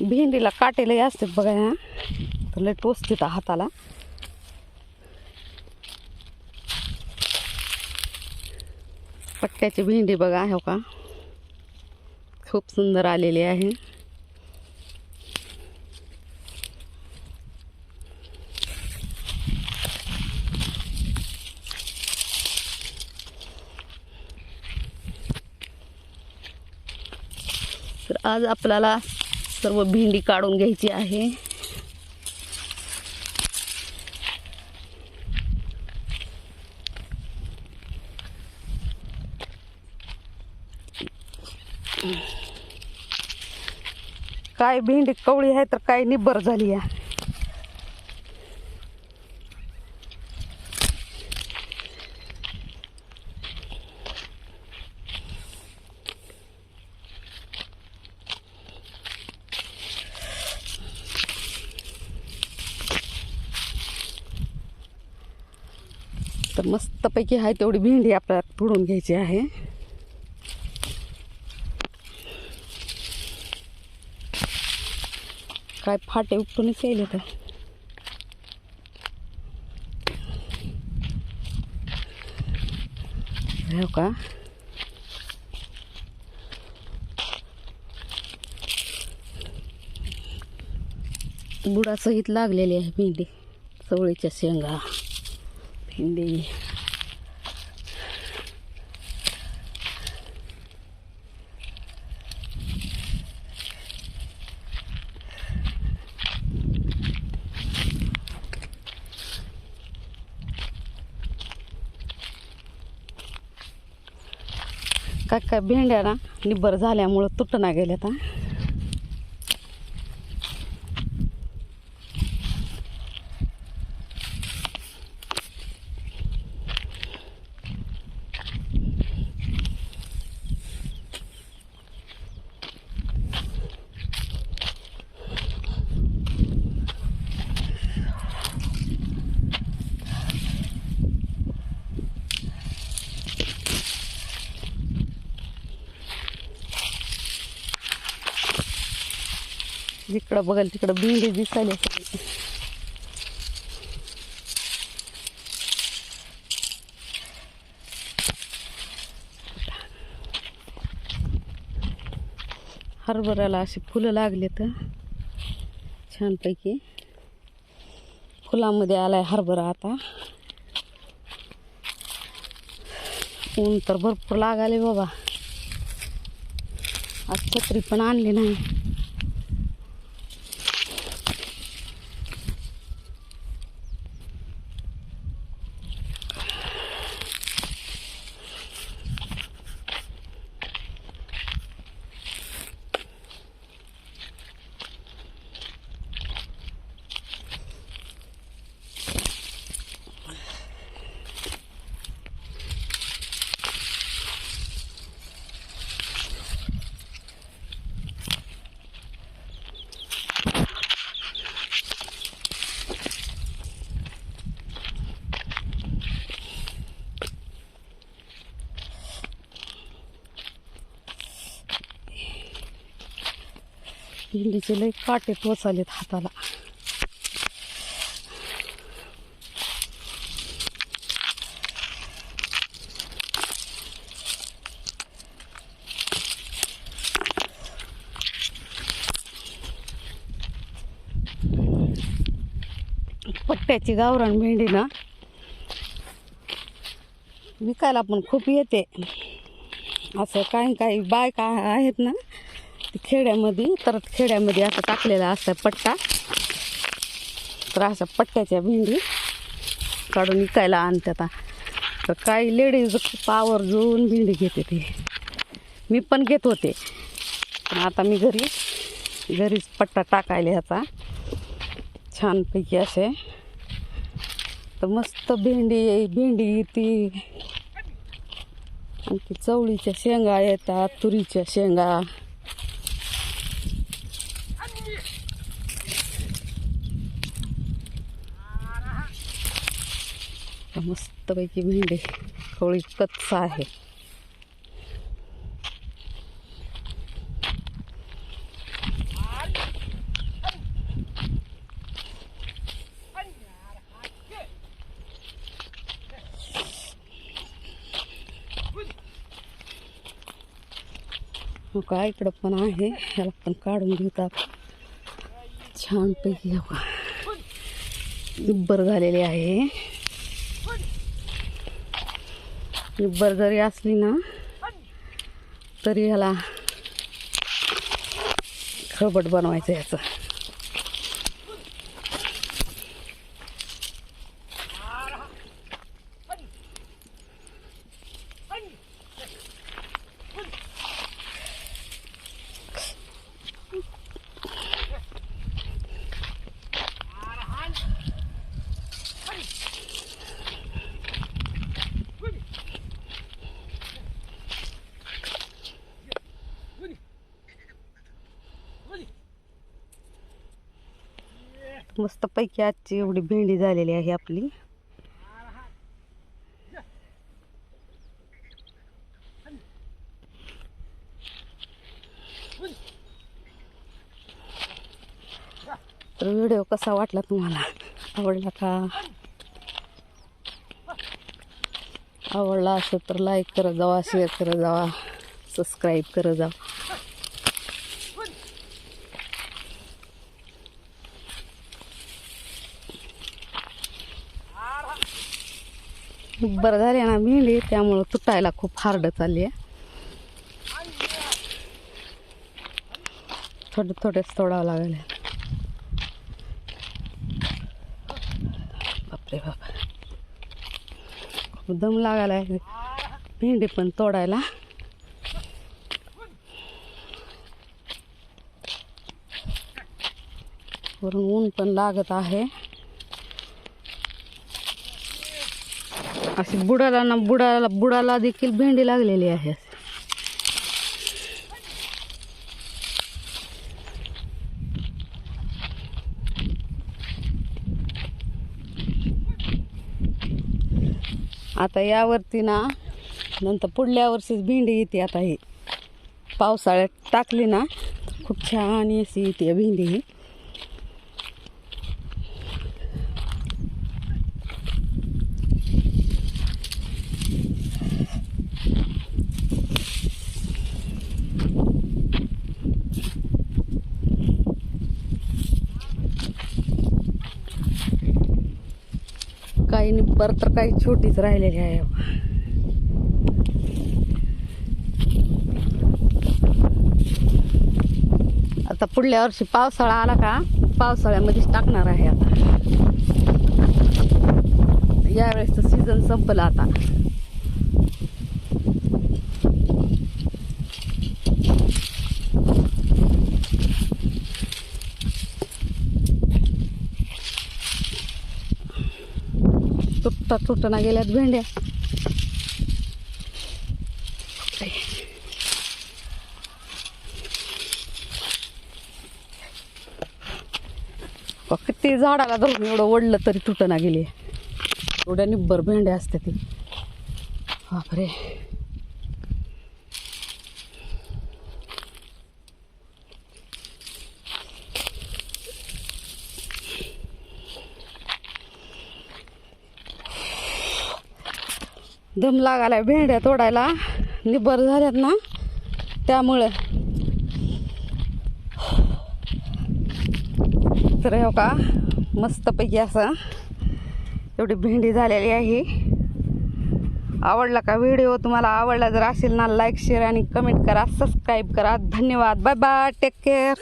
भेंडीला काटे लय असतात बघा ह्या तर लय टोचतात हाताला. पट्ट्याची भेंडी बघा हो का? खूप सुंदर आलेली आहे. तर आज आपल्याला सर्व भेंडी काढून घ्यायची आहे. काय भेंडी कवळी आहे तर काय निब्बर झाली आहे तर आहे तेवढी भेंडी आपल्याला तोडून घ्यायची आहे. काय फाटे उपटूनच येईल तर. हो का? बुडासहित लागलेली आहे भेंडी चवळीच्या शेंगा भेंडी. काय काय भेंड्या ना? निब्बर झाल्यामुळं तुटना गेल्यात जिकडं बघाल तिकडं भेंडी दिसायला हरभऱ्याला अशी फुलं लागले तर छानपैकी. फुलामध्ये आलाय हरभरा आता. ऊन तर भरपूर लागाले बाबा. आज छत्री पण आणली नाही. भेंडीचे लई काटे पोचालेत हाताला. पट्ट्याची गावरान भेंडी ना. विकायला पण खूप येते. असं काही काही बायका आहेत ना खेड्यामध्ये तर खेड्यामध्ये असं टाकलेला असतं पट्टा. तर अशा पट्ट्याच्या भेंडी काढून विकायला आणतात. तर काही लेडीज खूप आवर्जून भेंडी घेते ते. मी पण घेत होते. पण आता मी घरी घरीच पट्टा टाकायला ह्याचा छानपैकी असे. तर मस्त भेंडी भेंडी ती आणखी चवळीच्या शेंगा येतात तुरीच्या शेंगा. मस्तपैकी भेंडी होळी कच्चा आहे. हो, काय इकडं पण आहे ह्याला पण काढून घेतात. छानपैकी बरं झालेले आहे. निब्बर जरी असली ना तरी ह्याला खळबट बनवायचं याचं. मस्तपैकी आजची एवढी भेंडी झालेली आहे आपली. तर व्हिडिओ कसा वाटला तुम्हाला? आवडला का? आवडला असेल तर लाईक करत जावा शेअर करत जावा सबस्क्राईब करत जावा. बरं झाले ना भेंडी त्यामुळं तुटायला खूप हार्ड चालली आहे. थोडे थोडेच तोडावं लागेल. बापरे बाप. खूप दम लागायला. आहे भेंडी पण तोडायला. वरून ऊन पण लागत आहे. अशी बुडाला ना बुडाला बुडाला देखील भेंडी लागलेली आहे. आता यावरती ना नंतर पुढल्या वर्षीच भेंडी येते आता ही. पावसाळ्यात टाकली ना खूप छान अशी येते भेंडी ही. काही निब्बर तर काही छोटीच राहिलेली आहे. आता पुढल्या वर्षी पावसाळा आला का पावसाळ्यामध्येच टाकणार आहे आता. यावेळेस सीझन संपलं आता. तुटता तुटना गेल्यात भेंड्या. बघ, किती झाडाला धरून एवढं ओढलं तरी तुटना गेली. एवढ्या निब्बर भेंड्या असते ती. बापरे. दम लागायला भेंड्या तोडायला. निबर झाल्यात ना? त्यामुळं. तर हो का मस्तपैकी असं एवढी भेंडी झालेली आहे. आवडला का व्हिडिओ? तुम्हाला आवडला जर असेल ना लाईक शेअर आणि कमेंट करा सबस्क्राईब करा. धन्यवाद. Bye bye take care